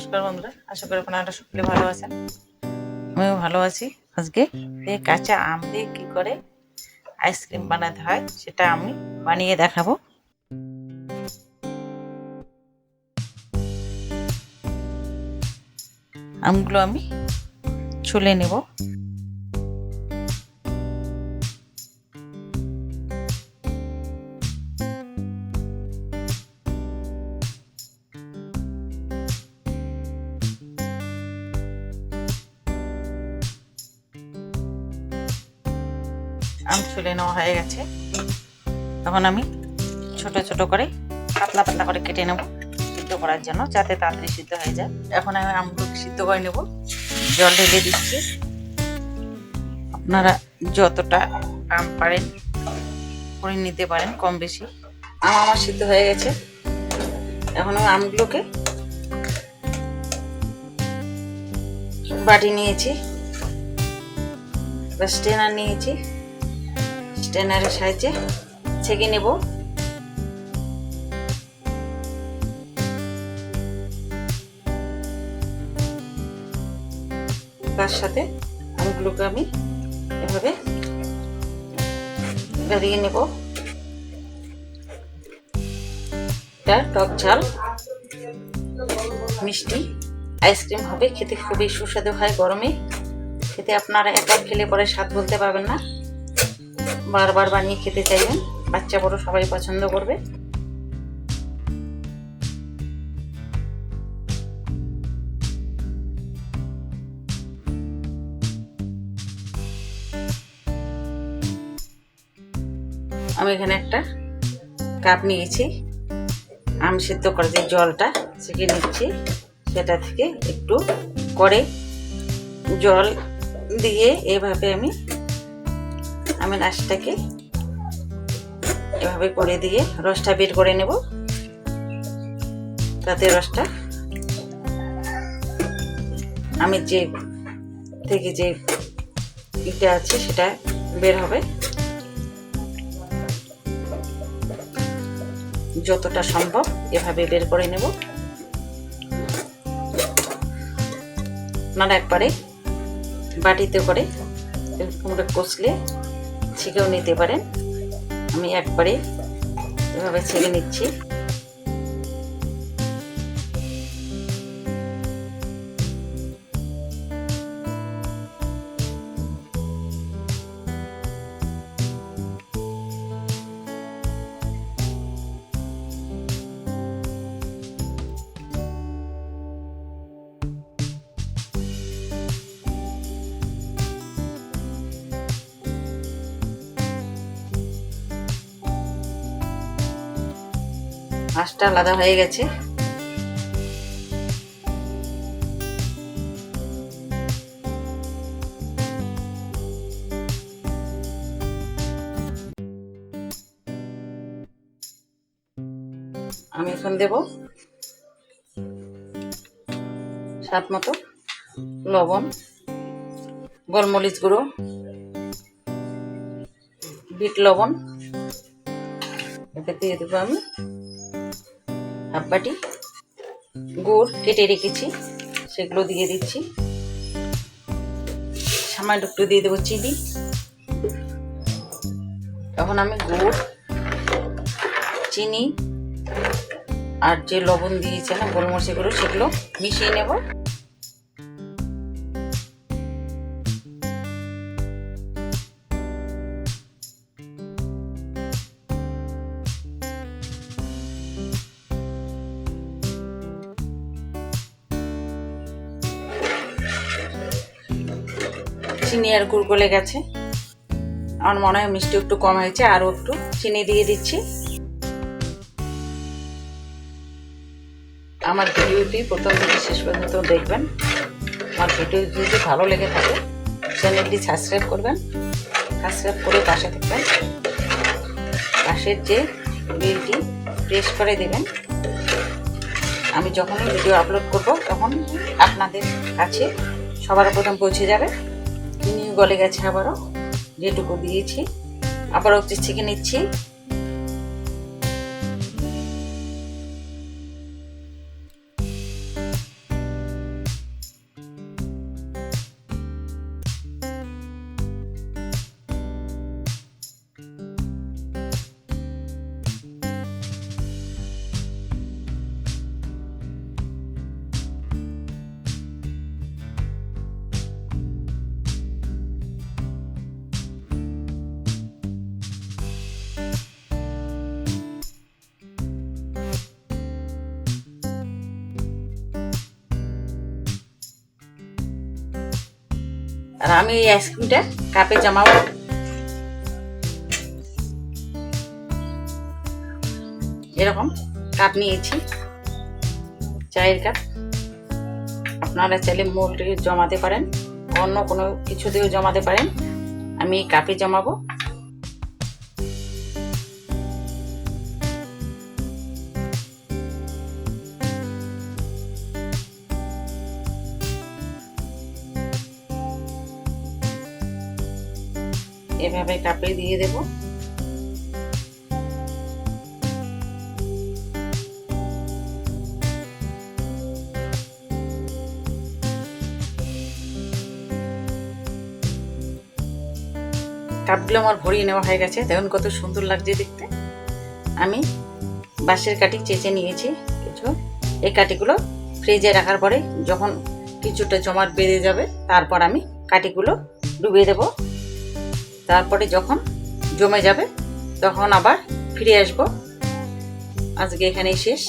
নমস্কার বন্ধুরা, আশা করি আপনারা সকলে ভালো আছেন। আমিও ভালো আছি। আজকে এই কাঁচা আম দিয়ে কী করে আইসক্রিম বানাতে হয়, সেটা আমি বানিয়ে দেখাবো। আমগুলো আমি ছুলে নেব। আম ছুলে নেওয়া হয়ে গেছে। তখন আমি ছোট ছোট করে পাতলা পাতলা করে কেটে নেব সিদ্ধ করার জন্য, যাতে তাড়াতাড়ি সিদ্ধ হয়ে যায়। এখন আমি আমগুলো সিদ্ধ করে নেব। জল ঢেলে দিচ্ছি। আপনারা যতটা আম পারেন, করে নিতে পারেন কম বেশি। আম আমার সিদ্ধ হয়ে গেছে। এখন আমি আমগুলোকে বাটি নিয়েছি স্টেনার নিয়েছি। স্টেনারের সাহায্যে ছেঁকে নেব। তার সাথে আমগুলোকে আমি এভাবে গাড়িয়ে নেব। এটা টক ঝাল মিষ্টি আইসক্রিম হবে, খেতে খুবই সুস্বাদু হয় গরমে। খেতে আপনারা একবার খেলে পরে স্বাদ বলতে পারবেন না। বারবার বানিয়ে খেতে চাইবেন। বাচ্চা বড় সবাই পছন্দ করবে। আমি এখানে একটা কাপ নিয়েছি। আম সিদ্ধ করে যে জলটা ছেঁকে নিচ্ছি। সেটা থেকে একটু করে জল দিয়ে এভাবে আমি আমি নাচটাকে এভাবে করে দিয়ে রসটা বের করে নেব। তাতে রসটা আমি যে থেকে যে ইটা আছে সেটা বের হবে। যতটা সম্ভব এভাবে বের করে নেব। আপনারা একবারে বাটিতে করে এরকম কষলে ছেঁকেও নিতে পারেন। আমি একবারে এভাবে ছেঁকে নিচ্ছি। আঁশটা আলাদা হয়ে গেছে। আমি এখন দেব স্বাদ মতো লবণ, গোলমরিচ গুঁড়ো, বিট লবণ। এটা দিয়ে দেবো আমি হাফ বাটি গুড় কেটে রেখেছি, সেগুলো দিয়ে দিচ্ছি। সামান্য একটু দিয়ে দেবো চিনি। তখন আমি গুড়, চিনি আর যে লবণ দিয়েছিলাম গোলমরিচের গুঁড়ো, সেগুলো মিশিয়ে নেব। চিনি আর গুড় গলে গেছে। আমার মনে হয় মিষ্টি একটু কম হয়েছে, আরও একটু চিনি দিয়ে দিচ্ছি। আমার ভিডিওটি প্রথম থেকে শেষ পর্যন্ত দেখবেন। আমার ভিডিও যদি ভালো লেগে থাকে, চ্যানেলটি সাবস্ক্রাইব করবেন, সাবস্ক্রাইব করে পাশে থাকবেন। পাশের যে বিলটি প্রেস করে দেবেন, আমি যখনই ভিডিও আপলোড করব, তখন আপনাদের কাছে সবার প্রথম পৌঁছে যাবে। গলে গেছে আবারও। যেটুকু দিয়েছি। আবারও একটু ছেঁকে নিচ্ছি। আর আমি এই আইসক্রিমটা কাপে জমাবো। এরকম কাপ নিয়েছি, চায়ের কাপ আপনারা চাইলে মোল্ডে জমাতে পারেন, অন্য কোনো কিছু দিয়েও জমাতে পারেন। আমি কাপে জমাবো। এভাবে কাপে দিয়ে দেব। কাপগুলো আমার ভরিয়ে নেওয়া হয়ে গেছে। দেখুন কত সুন্দর লাগছে দেখতে। আমি বাঁশের কাঠি চেঁচে নিয়েছি কিছু। এই কাঠিগুলো ফ্রিজে রাখার পরে যখন কিছুটা জমাট বেঁধে যাবে, তারপর আমি কাঠিগুলো ডুবিয়ে দেব। তারপরে যখন জমে যাবে তখন আবার ফিরে আসব। আজকে এখানেই শেষ।